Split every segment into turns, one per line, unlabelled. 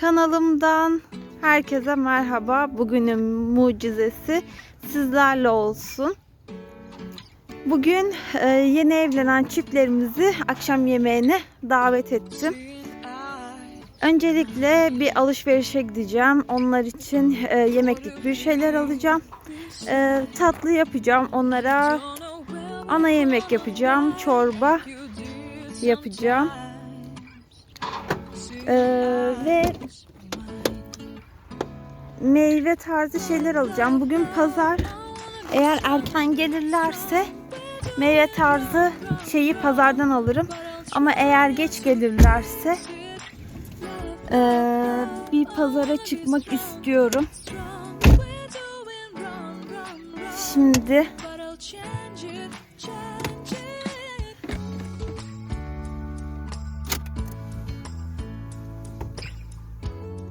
Kanalımdan herkese merhaba. Bugünün mucizesi sizlerle olsun. Bugün e, yeni evlenen çiftlerimizi akşam yemeğine davet ettim. Öncelikle bir alışverişe gideceğim. Onlar için e, yemeklik bir şeyler alacağım. E, tatlı yapacağım. Onlara ana yemek yapacağım. Çorba yapacağım. E, ve meyve tarzı şeyler alacağım. Bugün pazar. Eğer erken gelirlerse meyve tarzı şeyi pazardan alırım. Ama eğer geç gelirlerse eee, bir pazara çıkmak istiyorum. Şimdi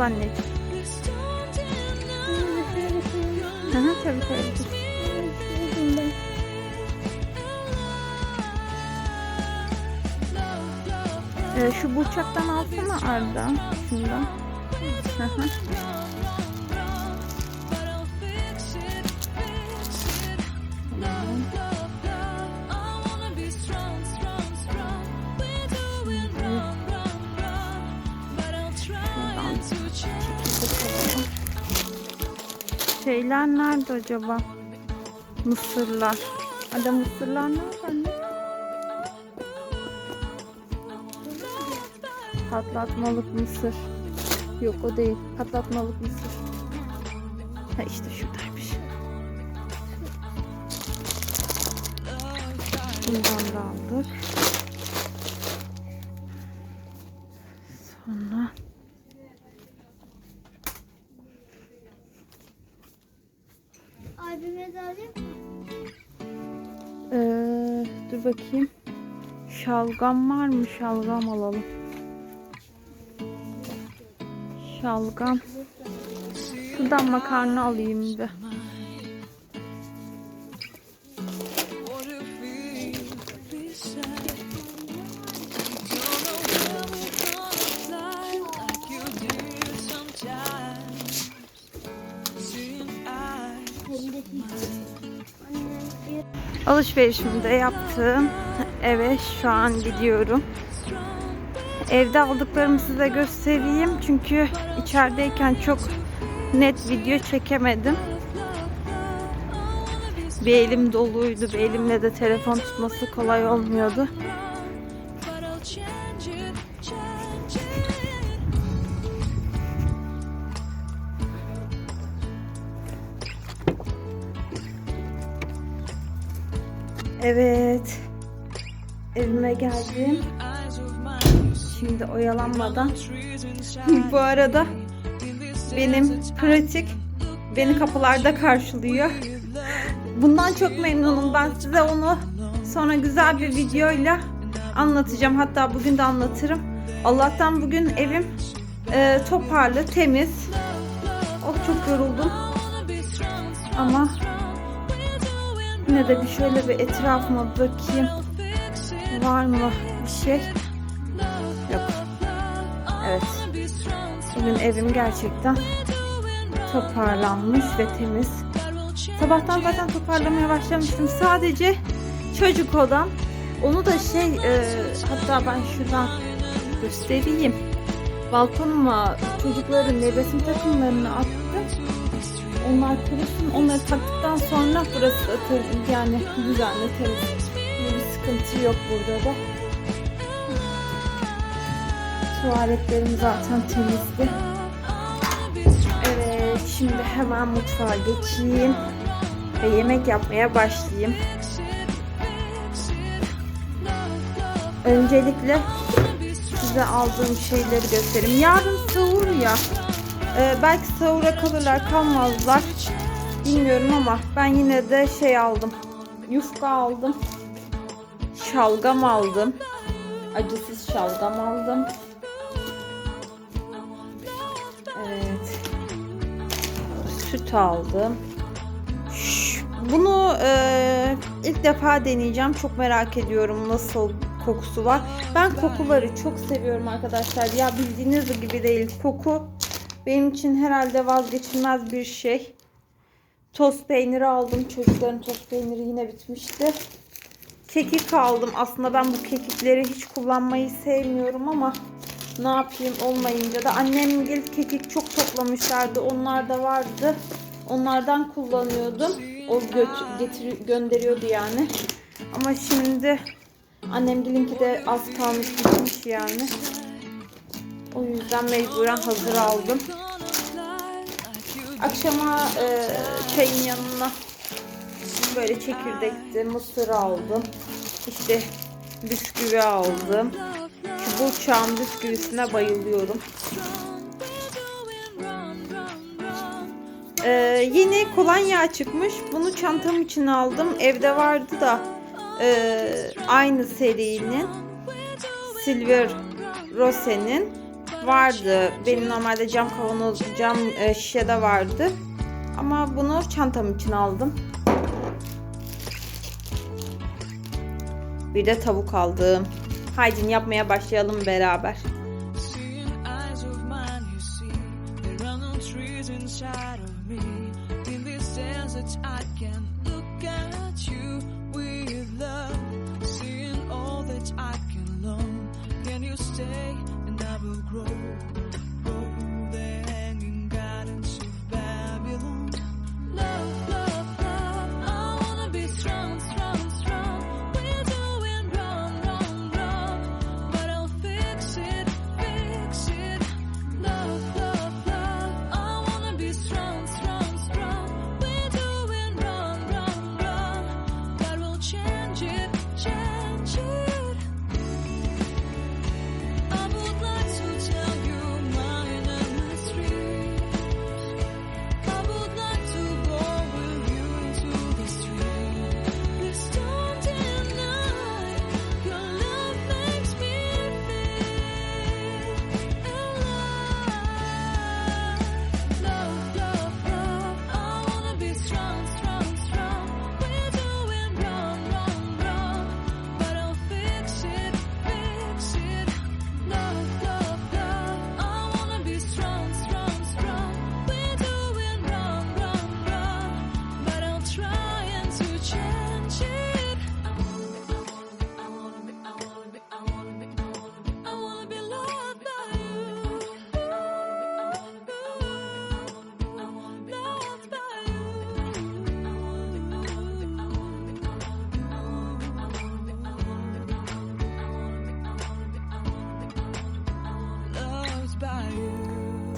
Al anneciğim. Hı, tabii tabii. Ee, şu burçaktan alsana Arda. Şundan. Hı. Şeyler nerede acaba? Mısırlar. Ada mısırlar nerede? Patlatmalık mısır. Yok o değil. Patlatmalık mısır. Ha işte şuradaymış. Bundan da aldık. Sonra
Abime de alayım?
Ee, dur bakayım. Şalgam var mı? Şalgam alalım. Şalgam. Şuradan makarna alayım bir. Alışverişimi de yaptım. Eve şu an gidiyorum. Evde aldıklarımı size göstereyim. Çünkü içerideyken çok net video çekemedim. Bir elim doluydu. Bir elimle de telefon tutması kolay olmuyordu. Evet. Evime geldim. Şimdi oyalanmadan. Bu arada benim pratik beni kapılarda karşılıyor. Bundan çok memnunum. Ben size onu sonra güzel bir videoyla anlatacağım. Hatta bugün de anlatırım. Allah'tan bugün evim e, toparlı, temiz. Oh çok yoruldum. Ama Yine de bir şöyle bir etrafıma bakayım. Var mı bir şey? Yok. Evet. Benim evim gerçekten toparlanmış ve temiz. Sabahtan zaten toparlamaya başlamıştım. Sadece çocuk odam. Onu da şey e, hatta ben şuradan göstereyim. Balkonuma çocukların nevresim takımlarını attım onlar kurulsun. Onları taktıktan sonra burası da temiz. Yani düzenli temiz. Bir sıkıntı yok burada da. Tuvaletlerim zaten temizdi. Evet şimdi hemen mutfağa geçeyim. Ve yemek yapmaya başlayayım. Öncelikle size aldığım şeyleri göstereyim. Yarın sahur ya. Ee, belki sahura kalırlar kalmazlar. Bilmiyorum ama ben yine de şey aldım. Yufka aldım. Şalgam aldım. Acısız şalgam aldım. Evet. Süt aldım. Bunu e, ilk defa deneyeceğim. Çok merak ediyorum nasıl kokusu var. Ben kokuları çok seviyorum arkadaşlar. Ya bildiğiniz gibi değil koku benim için herhalde vazgeçilmez bir şey. Toz peyniri aldım. Çocukların toz peyniri yine bitmişti. Kekik aldım. Aslında ben bu kekikleri hiç kullanmayı sevmiyorum ama ne yapayım olmayınca da annem gelip kekik çok toplamışlardı. Onlar da vardı. Onlardan kullanıyordum. O götür, getir, gönderiyordu yani. Ama şimdi annem gelinki de az kalmış bitmiş yani. O yüzden mecburen hazır aldım. Akşama e, çayın yanına böyle çekirdekli mısır aldım. İşte bisküvi aldım. Şu burçağın bisküvisine bayılıyorum. Ee, yeni kolonya çıkmış. Bunu çantam için aldım. Evde vardı da e, aynı serinin Silver Rose'nin vardı. Benim normalde cam kavanoz, cam e, şişede vardı. Ama bunu çantam için aldım. Bir de tavuk aldım. Haydin yapmaya başlayalım beraber.
you. grow.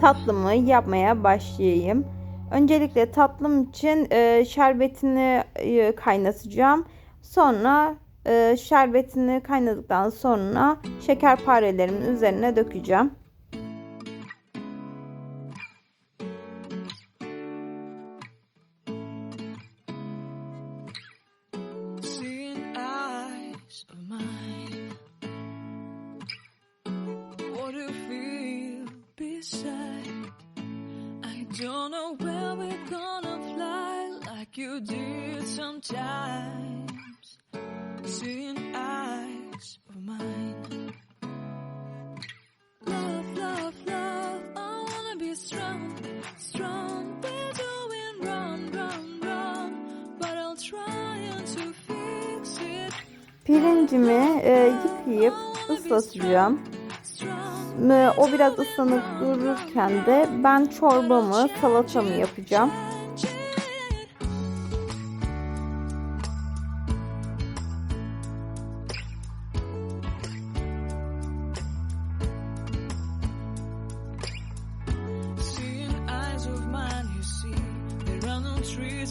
Tatlımı yapmaya başlayayım. Öncelikle tatlım için e, şerbetini e, kaynatacağım. Sonra e, şerbetini kaynadıktan sonra şekerparelerimin üzerine dökeceğim.
eyes, seeing eyes of mine. Love, love, love, I wanna be strong, strong. We're doing wrong, wrong, wrong, but I'll try to fix it.
Pirincimi e, yıkayıp ıslatacağım.
O biraz ıslanıp dururken de ben çorbamı, salatamı yapacağım.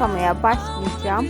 yapmaya başlayacağım.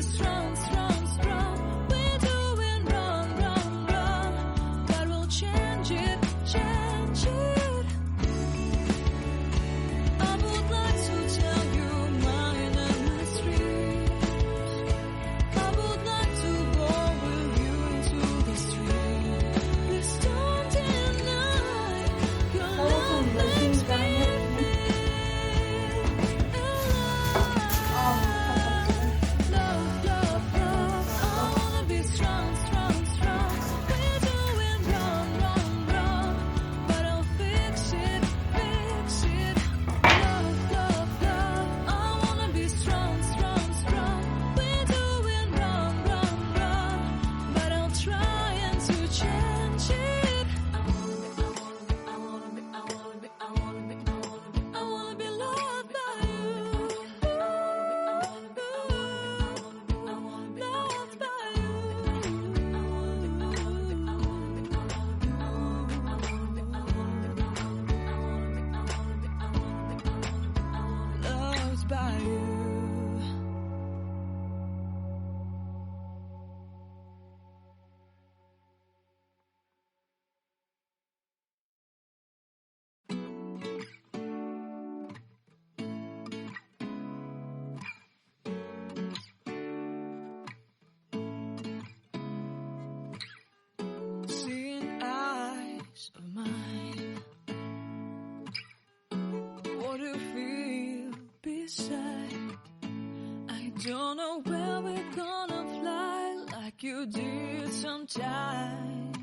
like you did sometimes.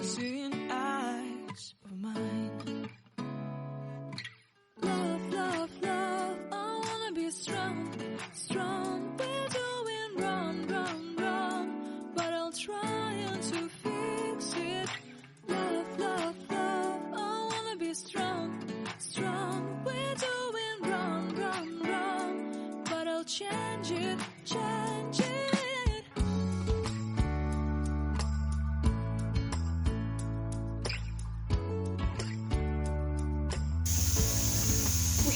Sitting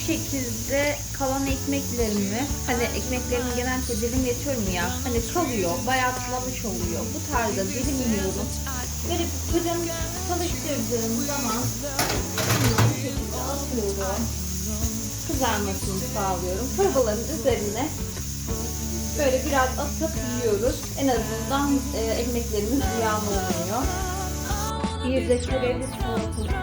şekilde kalan ekmeklerimi hani ekmeklerimi genellikle dilim yetiyorum ya hani kalıyor bayatlamış oluyor. Bu tarzda dilimliyorum verip fırın çalıştırdığım zaman bu şekilde atıyorum. Kızarmasını sağlıyorum. Torbaların üzerine böyle biraz atıp yiyoruz. En azından e, ekmeklerimiz yağmalanıyor bir de şerefli
salatası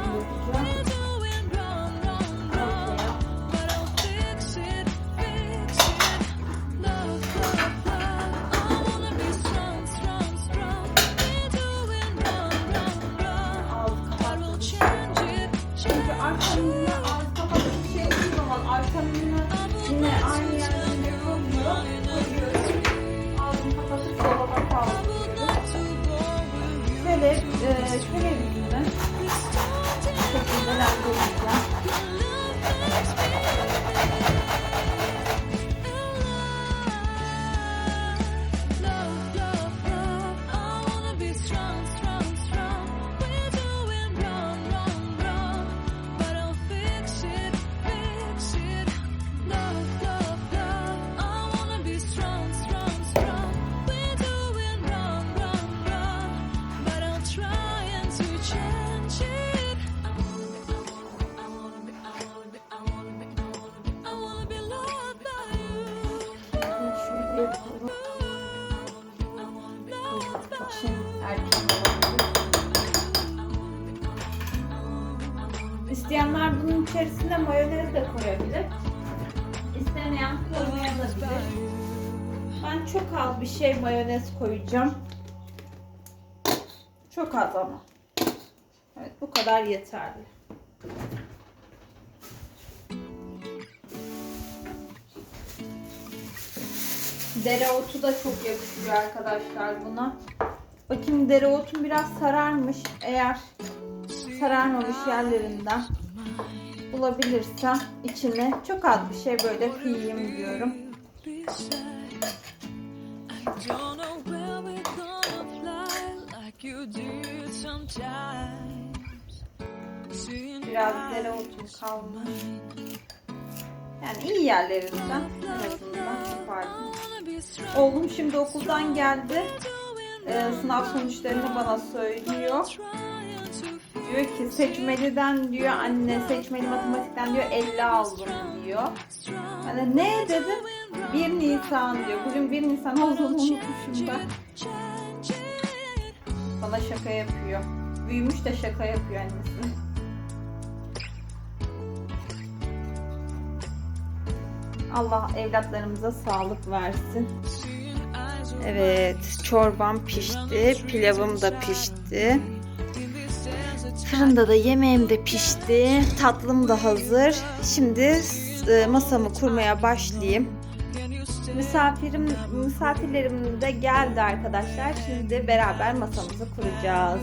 mayonez de koyabilir. İstemeyen koymayabilir. Ben çok az bir şey mayonez koyacağım. Çok az ama. Evet bu kadar yeterli. Dereotu da çok yakışıyor arkadaşlar buna. Bakayım dereotum biraz sararmış. Eğer sararmamış yerlerinden bulabilirsem içine çok az bir şey böyle kıyayım diyorum. Biraz dereotum kalmış. Yani iyi yerlerinden en azından Oğlum şimdi okuldan geldi. Ee, sınav sonuçlarını bana söylüyor. Diyor ki seçmeliden diyor anne seçmeli matematikten diyor 50 aldım diyor. Ben de ne dedim? 1 Nisan diyor. Bugün 1 Nisan olduğunu unutmuşum ben. Bana şaka yapıyor. Büyümüş de şaka yapıyor annesi. Allah evlatlarımıza sağlık versin. Evet, çorbam pişti, pilavım da pişti. Fırında da yemeğim de pişti, tatlım da hazır. Şimdi e, masamı kurmaya başlayayım. Misafirim, misafirlerim de geldi arkadaşlar. Şimdi beraber masamızı kuracağız.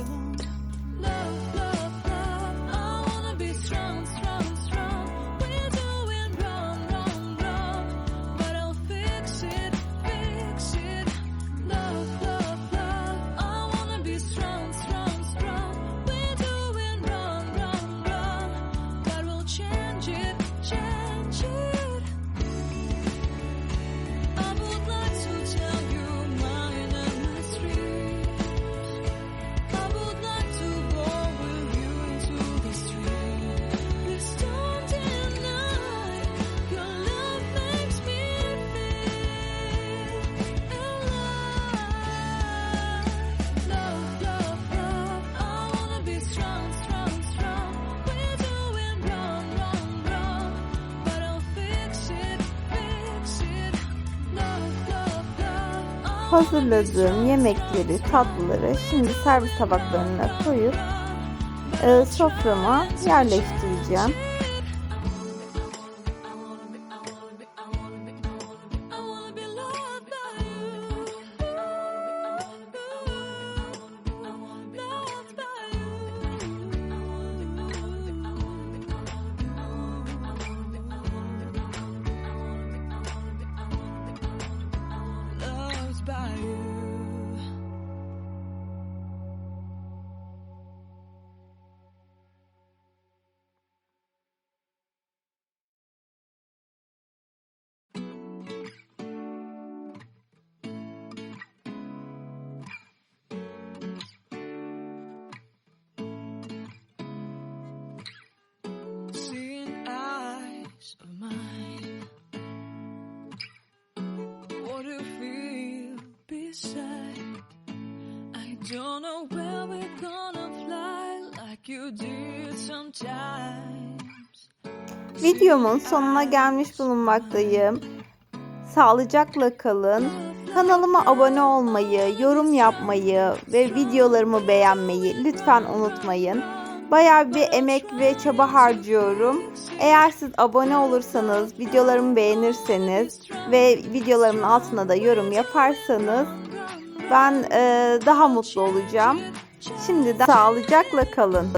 Hazırladığım yemekleri, tatlıları şimdi servis tabaklarına koyup e, soframa yerleştireceğim.
Beside? I don't know where we're gonna fly like you did sometimes.
Videomun sonuna gelmiş bulunmaktayım. Sağlıcakla kalın. Kanalıma abone olmayı, yorum yapmayı ve videolarımı beğenmeyi lütfen unutmayın. Bayağı bir emek ve çaba harcıyorum. Eğer siz abone olursanız, videolarımı beğenirseniz ve videolarımın altına da yorum yaparsanız ben eee, daha mutlu olacağım. Şimdiden sağlıcakla kalın.